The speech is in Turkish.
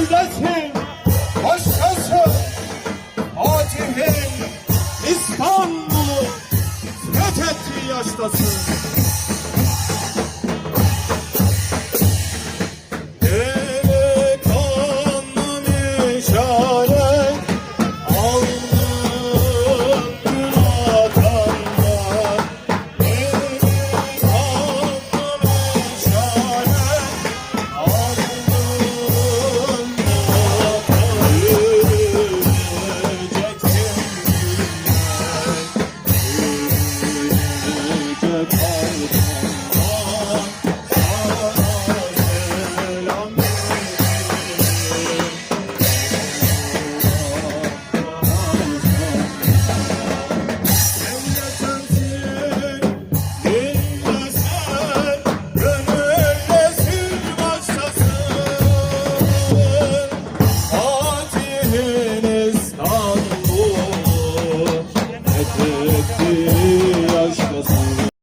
gönüldesin. Başkası Fatih'in İstanbul'u fethettiği yaştasın. Yaşasın